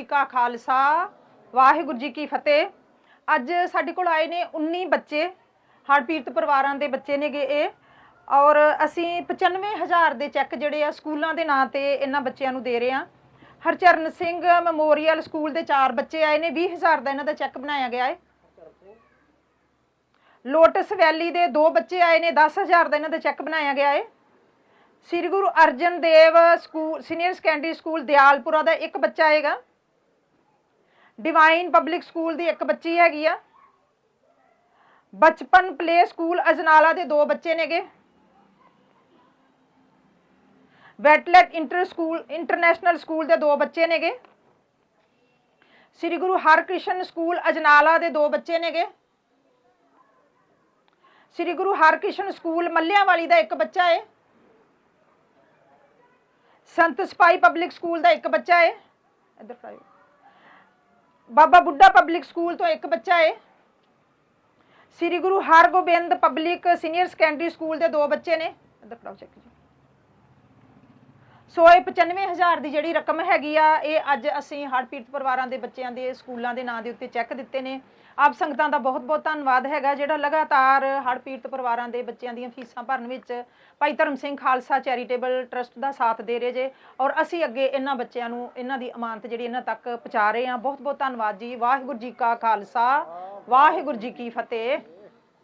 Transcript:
ਜੀ ਕਾ ਖਾਲਸਾ, ਵਾਹਿਗੁਰੂ ਜੀ ਕੀ ਫਤਿਹ। ਅੱਜ ਸਾਡੇ ਕੋਲ ਆਏ ਨੇ 19 ਬੱਚੇ, ਹੜਪੀੜਤ ਪਰਿਵਾਰਾਂ ਦੇ ਬੱਚੇ ਨੇਗੇ ਇਹ। ਔਰ ਅਸੀਂ 95000 ਦੇ ਚੈੱਕ ਜਿਹੜੇ ਆ ਸਕੂਲਾਂ ਦੇ ਨਾਂ ਤੇ ਇਹਨਾਂ ਬੱਚਿਆਂ ਨੂੰ ਦੇ ਰਹੇ ਆ ਹਰਚਰਨ ਸਿੰਘ ਮੈਮੋਰੀਅਲ ਸਕੂਲ ਦੇ ਚਾਰ ਬੱਚੇ ਆਏ ਨੇ 20000 ਦਾ ਇਹਨਾਂ ਦਾ ਚੈੱਕ ਬਣਾਇਆ ਗਿਆ ਹੈ। ਲੋਟਸ ਵੈਲੀ ਦੇ ਦੋ ਬੱਚੇ ਆਏ ਨੇ 10000 ਦਾ ਇਹਨਾਂ ਦਾ ਚੈੱਕ ਬਣਾਇਆ ਗਿਆ ਹੈ। Sri Guru Arjan Dev school senior secondary school Dayalpura ਦਾ ਇੱਕ ਬੱਚਾ ਆਏਗਾ। ਡਿਵਾਈਨ ਪਬਲਿਕ ਸਕੂਲ ਦੀ ਇੱਕ ਬੱਚੀ ਹੈਗੀ ਆ ਬਚਪਨ ਪਲੇ ਸਕੂਲ ਅਜਨਾਲਾ ਦੇ ਦੋ ਬੱਚੇ ਨੇਗੇ ਵੈਟਲੈਟ ਇੰਟਰ ਸਕੂਲ ਇੰਟਰਨੈਸ਼ਨਲ ਸਕੂਲ ਦੇ ਦੋ ਬੱਚੇ ਨੇਗੇ ਸ੍ਰੀ ਗੁਰੂ ਹਰਕ੍ਰਿਸ਼ਨ ਸਕੂਲ ਅਜਨਾਲਾ ਦੇ ਦੋ ਬੱਚੇ ਨੇਗੇ ਸ੍ਰੀ ਗੁਰੂ ਹਰਕ੍ਰਿਸ਼ਨ ਸਕੂਲ ਮੱਲਿਆਂ ਵਾਲੀ ਦਾ ਇੱਕ ਬੱਚਾ ਹੈ ਸੰਤ ਸਪਾਈ ਪਬਲਿਕ ਸਕੂਲ ਦਾ ਇੱਕ ਬੱਚਾ ਹੈ ਇੱਧਰ ਫੜਾਇਓ ਬਾਬਾ ਬੁੱਢਾ ਪਬਲਿਕ ਸਕੂਲ ਤੋਂ ਇੱਕ ਬੱਚਾ ਹੈ Sri Guru Hargobind public senior secondary school ਦੇ ਦੋ ਬੱਚੇ ਨੇ। ਇੱਧਰ ਫੜਾਓ ਚੈੱਕ ਜੀ। ਸੋ ਇਹ 95000 ਦੀ ਜਿਹੜੀ ਰਕਮ ਹੈਗੀ ਆ, ਇਹ ਅੱਜ ਅਸੀਂ ਹੜਪੀੜਤ ਪਰਿਵਾਰਾਂ ਦੇ ਬੱਚਿਆਂ ਦੇ ਸਕੂਲਾਂ ਦੇ ਨਾਂ ਦੇ ਉੱਤੇ ਚੈੱਕ ਦਿੱਤੇ ਨੇ। ਆਪ ਸੰਗਤਾਂ ਦਾ ਬਹੁਤ-ਬਹੁਤ ਧੰਨਵਾਦ ਹੈਗਾ, ਜਿਹੜਾ ਲਗਾਤਾਰ ਹੜਪੀੜਤ ਪਰਿਵਾਰਾਂ ਦੇ ਬੱਚਿਆਂ ਦੀਆਂ ਫੀਸਾਂ ਭਰਨ ਵਿੱਚ ਭਾਈ ਧਰਮ ਸਿੰਘ ਖਾਲਸਾ ਚੈਰੀਟੇਬਲ ਟਰਸਟ ਦਾ ਸਾਥ ਦੇ ਰਹੇ ਜੇ ਔਰ ਅਸੀਂ ਅੱਗੇ ਇਹਨਾਂ ਬੱਚਿਆਂ ਨੂੰ ਇਹਨਾਂ ਦੀ ਅਮਾਨਤ ਜਿਹੜੀ ਇਹਨਾਂ ਤੱਕ ਪਹੁੰਚਾ ਰਹੇ ਹਾਂ। ਬਹੁਤ-ਬਹੁਤ ਧੰਨਵਾਦ ਜੀ। ਵਾਹਿਗੁਰੂ ਜੀ ਕਾ ਖਾਲਸਾ, ਵਾਹਿਗੁਰੂ ਜੀ ਕੀ ਫਤਿਹ।